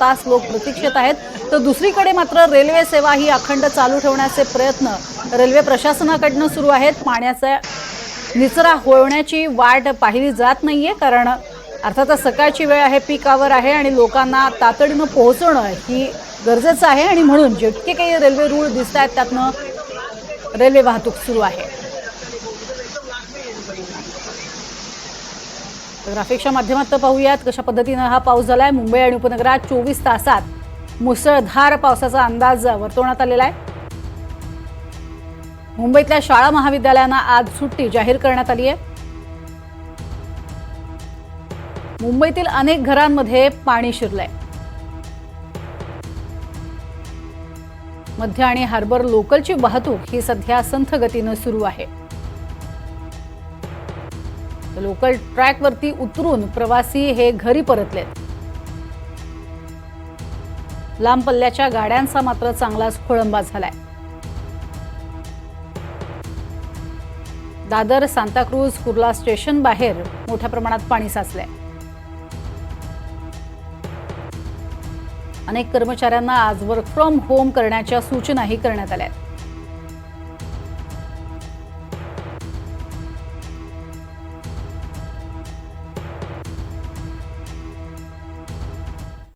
तास लोक प्रतीक्षेत आहेत. तर दुसरीकडे मात्र रेल्वे सेवा ही अखंड चालू ठेवण्याचे प्रयत्न रेल्वे प्रशासनाकडनं सुरू आहेत. पाण्याचा निचरा होण्याची वाट पाहिली जात नाहीये कारण अर्थातच सकाळची वेळ आहे पिकावर आहे आणि लोकांना तातडीनं पोहोचणं ही गरजेचं आहे. आणि म्हणून जितके काही रेल्वे रूळ दिसत आहेत त्यातनं रेल्वे वाहतूक सुरू आहे. तर माध्यमात पाहूयात कशा पद्धतीनं हा पाऊस झाला आहे मुंबई आणि उपनगरात चोवीस तासात मुसळधार पावसाचा अंदाज वर्तवण्यात आलेला आहे. मुंबईतल्या शाळा महाविद्यालयांना आज सुट्टी जाहीर करण्यात आली आहे. मुंबईतील अनेक घरांमध्ये पाणी शिरलंय. मध्य आणि हार्बर लोकलची वाहतूक ही सध्या संथ गतीनं सुरू आहे. लोकल ट्रॅकवरती उतरून प्रवासी हे घरी परतलेत. लांब पल्ल्याच्या गाड्यांचा मात्र चांगलाच खोळंबा झालाय. दादर सांताक्रूज कुर्ला स्टेशन बाहेर मोठ्या प्रमाणात पाणी साचलंय. अनेक कर्मचाऱ्यांना आज वर्क फ्रॉम होम करण्याच्या सूचनाही करण्यात आल्या आहेत